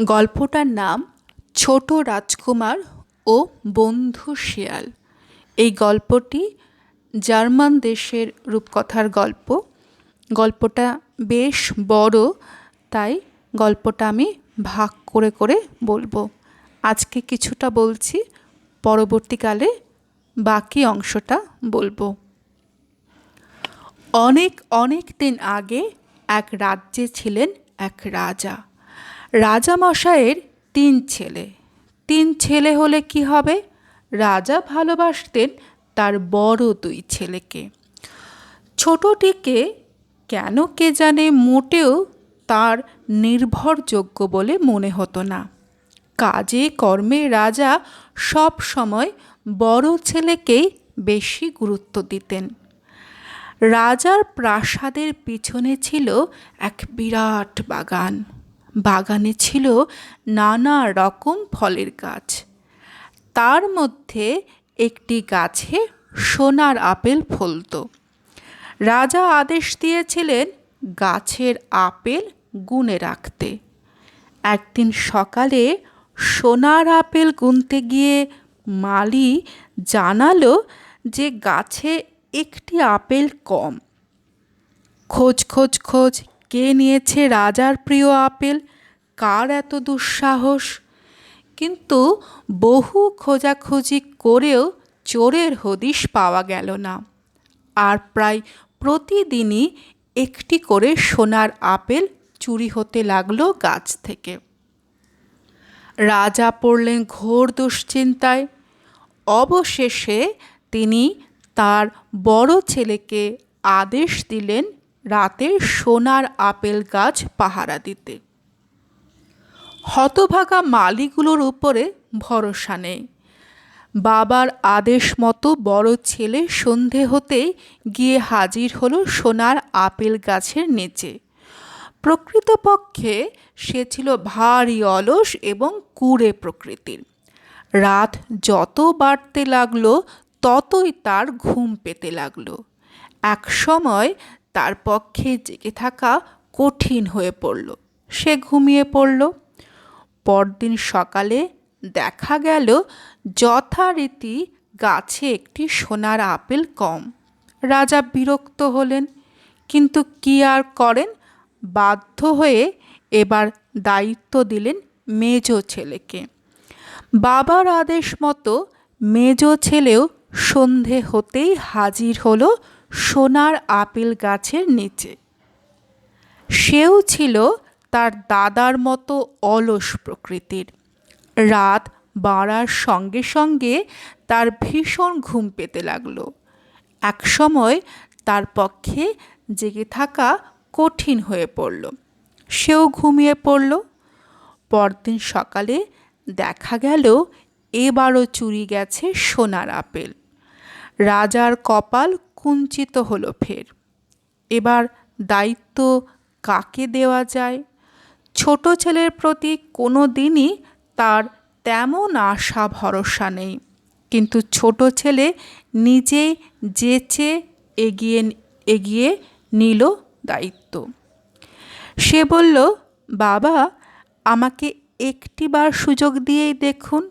গল্পটার নাম ছোট রাজকুমার ও বন্ধু শিয়াল। এই গল্পটি জার্মান দেশের রূপকথার গল্প। গল্পটা বেশ বড়, তাই গল্পটা আমি ভাগ করে করে বলব। আজকে কিছুটা বলছি, পরবর্তীকালে বাকি অংশটা বলব। অনেক অনেক দিন আগে এক রাজ্যে ছিলেন এক রাজা। রাজামশাইয়ের তিন ছেলে। তিন ছেলে হলে কি হবে? রাজা ভালোবাসতেন তার বড় দুই ছেলেকে। ছোটটিকে কেন কে জানে মোটেও তার নির্ভরযোগ্য বলে মনে হতো না। কাজে কর্মে রাজা সব সময় বড় ছেলেকেই বেশি গুরুত্ব দিতেন। রাজার প্রাসাদের পিছনে ছিল এক বিরাট বাগান। বাগানে ছিল নানা রকম ফলের গাছ। তার মধ্যে একটি গাছে সোনার আপেল ফলত। রাজা আদেশ দিয়েছিলেন গাছের আপেল গুনে রাখতে। একদিন সকালে সোনার আপেল গুনতে গিয়ে মালি জানালো যে গাছে একটি আপেল কম। খোঁজ খোঁজ খোঁজ কে নিয়েছে রাজার প্রিয় আপেল? কার এত দুঃসাহস? কিন্তু বহু খোঁজাখুঁজি করেও চোরের হদিশ পাওয়া গেল না। আর প্রায় প্রতিদিনই একটি করে সোনার আপেল চুরি হতে লাগল গাছ থেকে। রাজা পড়লেন ঘোর দুশ্চিন্তায়। অবশেষে তিনি তার বড় ছেলেকে আদেশ দিলেন রাতে সোনার আপেল গাছ পাহারা দিতে। হতভাগা মালিগুলোর উপরে ভরসা নেই। বাবার আদেশ মতো বড় ছেলে সন্ধে হতেই গিয়ে হাজির হলো সোনার আপেল গাছের নিচে। প্রকৃতপক্ষে সে ছিল ভারী অলস এবং কুড়ে প্রকৃতির। রাত যত বাড়তে লাগল, ততই তার ঘুম পেতে লাগল। এক সময় তার পক্ষে জেগে থাকা কঠিন হয়ে পড়ল। সে ঘুমিয়ে পড়ল। পরদিন সকালে দেখা গেল যথারীতি গাছে একটি সোনার আপেল কম। রাজা বিরক্ত হলেন, কিন্তু কি আর করেন? বাধ্য হয়ে এবার দায়িত্ব দিলেন মেজ ছেলেকে। বাবার আদেশ মতো মেজ ছেলেও সন্ধে হতেই হাজির হলো সোনার আপেল গাছের নিচে। সেও ছিল তার দাদার মতো অলস প্রকৃতির। রাত বাড়ার সঙ্গে সঙ্গে তার ভীষণ ঘুম পেতে লাগল। এক সময় তার পক্ষে জেগে থাকা কঠিন হয়ে পড়ল। সেও ঘুমিয়ে পড়ল। পরদিন সকালে দেখা গেল, এবারও চুরি গেছে সোনার আপেল। রাজার কপাল কুঞ্চিত হলো ফের। এবার দায়িত্ব কাকে দেওয়া যায়? ছোট ছেলের প্রতি কোনো দিনই তার তেমন আশা, ভরসা নেই। কিন্তু ছোট ছেলে নিজেই যেচে এগিয়ে এগিয়ে নিল দায়িত্ব। সে বলল, বাবা, আমাকে একটিবার সুযোগ দিয়েই দেখুন।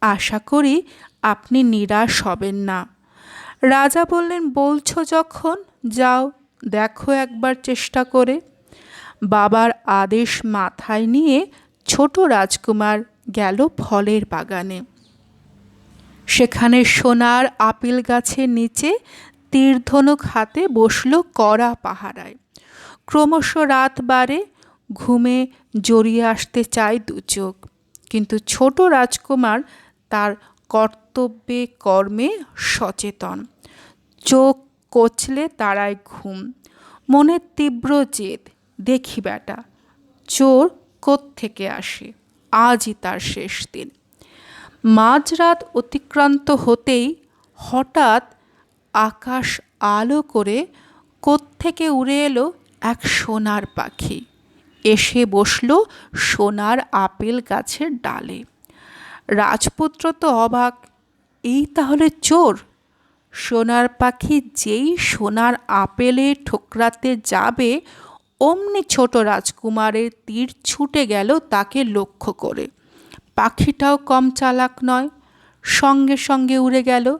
আশা করি আপনি নিরাশ হবেন না। রাজা বললেন, বলছো যখন, যাও, দেখো একবার চেষ্টা করে। বাবার আদেশ মাথায় নিয়ে ছোট রাজকুমার গেল ফলের বাগানে। সেখানে সোনার আপেল গাছের নিচে তীর্ধনুক হাতে বসল কড়া পাহারায়। ক্রমশ রাত বাড়ে, ঘুমে জড়িয়ে আসতে চায় দু চোখ। কিন্তু ছোট রাজকুমার তার কর্তব্যে কর্মে সচেতন। চোখ কচলে তারায় ঘুম। মনের তীব্র জেদ দেখি বেটা, চোর থেকে আসে? আজই তার শেষ দিন। মাঝরাত অতিক্রান্ত হতেই হঠাৎ আকাশ আলো করে কোত্থেকে উড়ে এলো এক সোনার পাখি। এসে বসল সোনার আপেল গাছের ডালে। রাজপুত্র তো অবাক, এই তাহলে চোর? সোনার পাখি যেই সোনার আপেলে ঠোকরাতে যাবে অমনি ছোট রাজকুমারের তীর ছুটে গেল তাকে লক্ষ্য করে। পাখিটাও কম চালাক নয়, সঙ্গে সঙ্গে উড়ে গেল।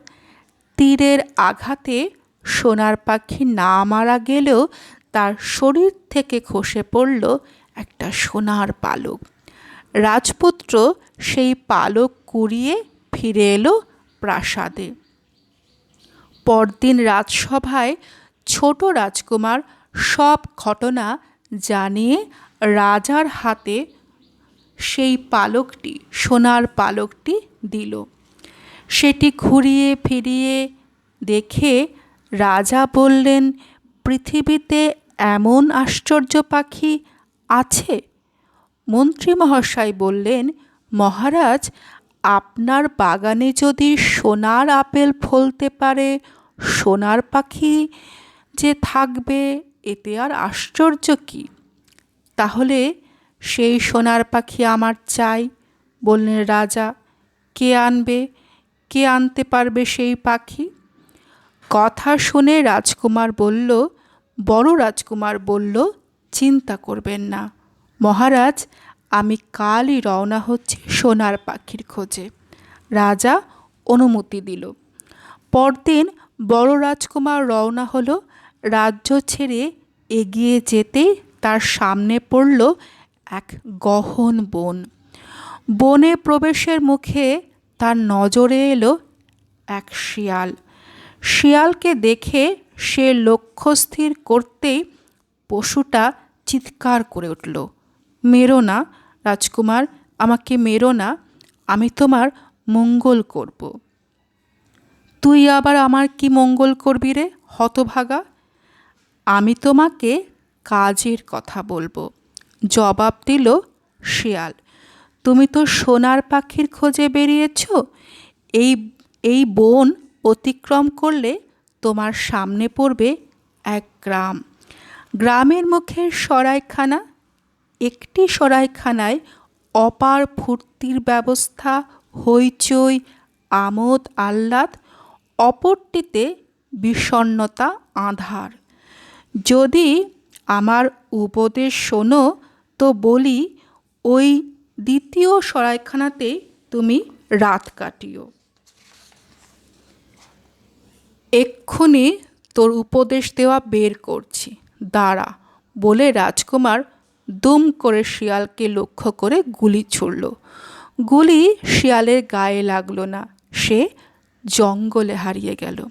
তীরের আঘাতে সোনার পাখি না মারা গেলেও তার শরীর থেকে খসে পড়ল একটা সোনার পালক। রাজপুত্র সেই পালক কুড়িয়ে ফিরে এলো প্রাসাদে। পরদিন রাজসভায় ছোট রাজকুমার সব ঘটনা জানিয়ে রাজার হাতে সেই পালকটি, সোনার পালকটি দিল। সেটি ঘুরিয়ে ফিরিয়ে দেখে রাজা বললেন, পৃথিবীতে এমন আশ্চর্য পাখি আছে? মন্ত্রী মহাশয় বললেন, মহারাজ, আপনার বাগানে যদি সোনার আপেল ফলতে পারে, সোনার পাখি যে থাকবে এতে আর আশ্চর্য কী? তাহলে সেই সোনার পাখি আমার চাই, বললেন রাজা। কে আনবে? কে আনতে পারবে সেই পাখি? কথা শুনে রাজকুমার বলল, বড় রাজকুমার বলল, চিন্তা করবেন না। মহারাজ, আমি কালই রওনা হচ্ছে সোনার পাখির খোঁজে। রাজা অনুমতি দিল। পরদিন বড় রাজকুমার রওনা হলো রাজ্য ছেড়ে এগিয়ে যেতেই তার সামনে পড়ল এক গহন বন। বনে প্রবেশের মুখে তার নজরে এলো এক শিয়াল। শিয়ালকে দেখে সে লক্ষ্য স্থির করতেই পশুটা চিৎকার করে উঠল, মেরো না, রাজকুমার, আমাকে মেরো না, আমি তোমার মঙ্গল করব। তুই আবার আমার কি মঙ্গল করবি রে, হতভাগা? আমি তোমাকে কাজের কথা বলব। জবাব দিল শিয়াল। তুমি তো সোনার পাখির খোঁজে বেরিয়েছ। এই এই বন অতিক্রম করলে তোমার সামনে পড়বে এক গ্রাম। গ্রামের মুখের সরাইখানা, একটি সরাইখানায় অপার ফুর্তির ব্যবস্থা, হইচই, আমোদ, আহ্লাদ, অপরটিতে বিষণ্নতা আধার। যদি আমার উপদেশ শোনো, তো বলি, ওই দ্বিতীয় সরাইখানাতে তুমি রাত কাটিও। এক্ষুনি তোর উপদেশ দেওয়া বের করছি। দাঁড়া, বলে রাজকুমার দুম করে শিয়ালকে লক্ষ্য করে গুলি ছুড়ল। গুলি শিয়ালের গায়ে লাগল না, সে জঙ্গলে হারিয়ে গেল।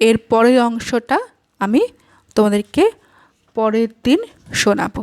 এর পরের অংশটা আমি তোমাদেরকে পরের দিন শোনাবো।